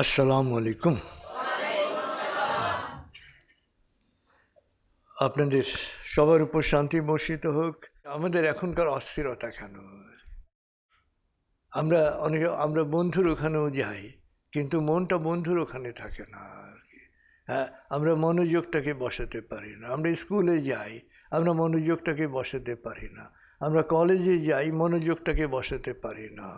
আসসালামু আলাইকুম আপনাদের সবার উপর শান্তি বর্ষিত হোক। আমাদের এখনকার অস্থিরতা কেন? আমরা অনেকে, আমরা বন্ধুর ওখানেও যাই, কিন্তু মনটা বন্ধুর ওখানে থাকে না আর কি। হ্যাঁ আমরা মনোযোগটাকে বসাতে পারি না। আমরা স্কুলে যাই, আমরা মনোযোগটাকে বসাতে পারি না। আমরা কলেজে যাই, মনোযোগটাকে বসাতে পারি না।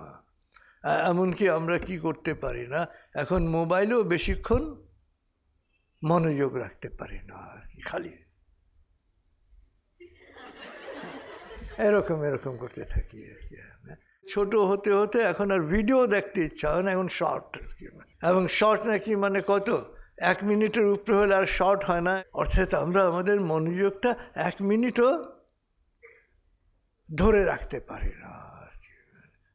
এমনকি আমরা কি করতে পারি না? এখন মোবাইলেও বেশিক্ষণ মনোযোগ রাখতে পারি না আর কি, খালি। এরকম এরকম করতে থাকি আর কি। ছোট হতে হতে এখন আর ভিডিও দেখতে ইচ্ছা হয় না, এখন শর্ট আর কি। এবং শর্ট নাকি মানে কত? এক মিনিটের উপরে হলে আর শর্ট হয় না। অর্থাৎ আমরা আমাদের মনোযোগটা এক মিনিটও ধরে রাখতে পারি না আর।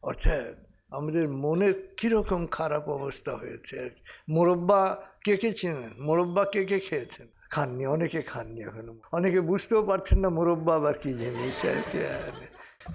অর্থাৎ আমাদের মনের কীরকম খারাপ অবস্থা হয়েছে? আর কি। মোরব্বা কে কে চেনেন মোরব্বা কে কে খেয়েছেন? খাননি, অনেকে খাননি এখনও। অনেকে বুঝতেও পারছেন না মোরব্বা আবার কী জিনিস আর কি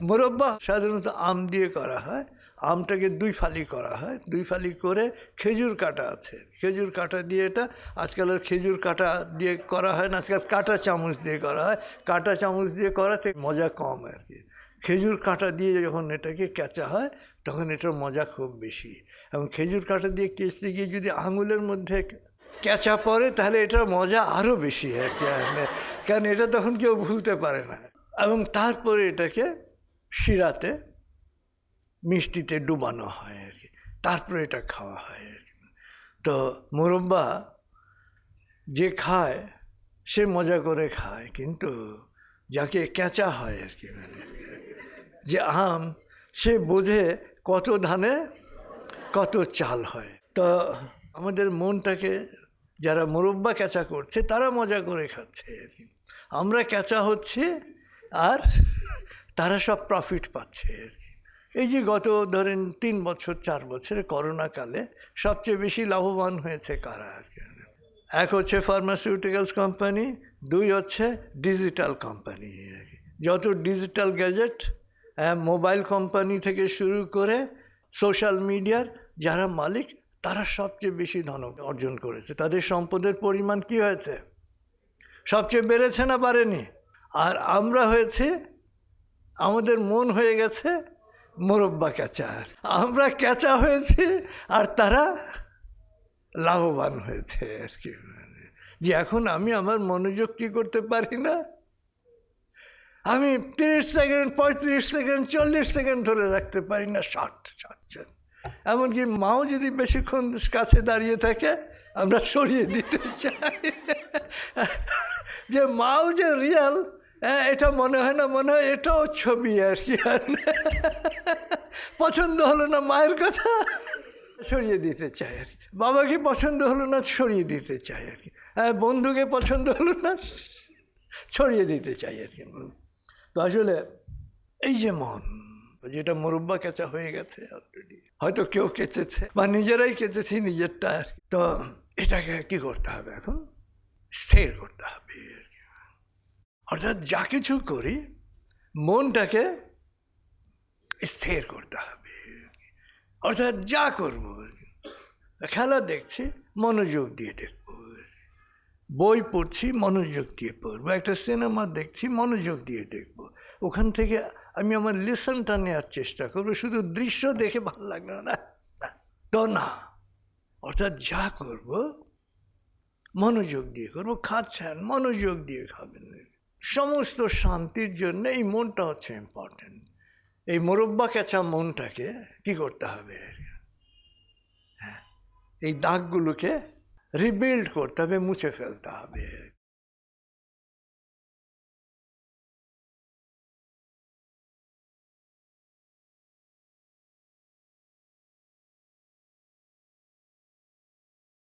মোরব্বা সাধারণত আম দিয়ে করা হয়। আমটাকে দুই ফালি করা হয়। দুই ফালি করে খেজুর কাটা আছে। খেজুর কাটা দিয়ে এটা আজকাল আর খেজুর কাটা দিয়ে করা হয় না। আজকাল কাটা চামচ দিয়ে করা হয়। কাটা চামচ দিয়ে করাতে মজা কম আর কি। খেজুর কাঁটা দিয়ে যখন এটাকে কেঁচা হয় তখন এটার মজা খুব বেশি। এবং খেজুর কাঁটা দিয়ে কেচতে গিয়ে যদি আঙুলের মধ্যে কেঁচা পড়ে তাহলে এটার মজা আরও বেশি কারণ এটা তখন কেউ ভুলতে পারে না। এবং তারপরে এটাকে শিরাতে মিষ্টিতে ডুবানো হয় আর কি। তারপরে এটা খাওয়া হয় আর কি। তো মোরব্বা যে খায়, সে মজা করে খায়, কিন্তু যাকে কেঁচা হয় আর কি মানে যে আম, সে বোঝে কত ধানে, কত চাল হয়। তো আমাদের মনটাকে যারা মুরব্বা ক্যাচা করছে, তারা মজা করে খাচ্ছে। আমরা ক্যাচা হচ্ছে আর তারা সব প্রফিট পাচ্ছে। এই যে গত ধরেন তিন বছর, চার বছরে করোনাকালে সবচেয়ে বেশি লাভবান হয়েছে কারা? আর কি এক হচ্ছে ফার্মাসিউটিক্যালস কোম্পানি দুই হচ্ছে ডিজিটাল কোম্পানি যত ডিজিটাল গ্যাজেট মোবাইল কোম্পানি থেকে শুরু করে সোশ্যাল মিডিয়ার যারা মালিক, তারা সবচেয়ে বেশি ধন অর্জন করেছে। তাদের সম্পদের পরিমাণ কি হয়েছে? সবচেয়ে বেড়েছে না বাড়েনি? আর আমরা হয়েছে, আমাদের মন হয়ে গেছে মোরব্বা ক্যাচার। আমরা ক্যাচা হয়েছে আর তারা লাভবান হয়েছে আর কি। যে এখন আমি আমার মনোযোগ কী করতে পারি না? আমি তিরিশ সেকেন্ড, পঁয়ত্রিশ সেকেন্ড, চল্লিশ সেকেন্ড ধরে রাখতে পারি না, ষাট ষাটজন এমনকি মাও যদি বেশিক্ষণ কাছে দাঁড়িয়ে থাকে, আমরা সরিয়ে দিতে চাই। যে মাও যে রিয়াল হ্যাঁ এটা মনে হয় না, মনে হয় এটাও ছবি আর কি। পছন্দ হলো না মায়ের কথা? সরিয়ে দিতে চাই আর কি। বাবাকে পছন্দ হলো না, সরিয়ে দিতে চাই আর কি। হ্যাঁ বন্ধুকে পছন্দ হলো না ছড়িয়ে দিতে চাই আর কি। তো আসলে এই যে মন, যেটা মুরব্বা কেঁচা হয়ে গেছে অলরেডি হয়তো কেউ কেচেছে বা নিজেরাই কেচেছি নিজেরটা আর তো এটাকে কি করতে হবে এখন? স্থির করতে হবে। অর্থাৎ যা কিছু করি, মনটাকে স্থির করতে হবে। অর্থাৎ যা করব খেলা দেখছি, মনোযোগ দিয়ে দেখব। বই পড়ছি, মনোযোগ দিয়ে পড়ব। একটা সিনেমা দেখছি, মনোযোগ দিয়ে দেখব। ওখান থেকে আমি আমার লেসনটা নেওয়ার চেষ্টা করব। শুধু দৃশ্য দেখে ভালো লাগল না। তো না। অর্থাৎ যা করব, মনোযোগ দিয়ে করব, খাচ্ছেন, মনোযোগ দিয়ে খাবেন। সমস্ত শান্তির জন্য এই মনটা হচ্ছে ইম্পর্টেন্ট এই মোরব্বা কেঁচা মনটাকে কি করতে হবে? হ্যাঁ এই দাগগুলোকে রিবিল্ড করতে হবে, মুছে ফেলতে হবে।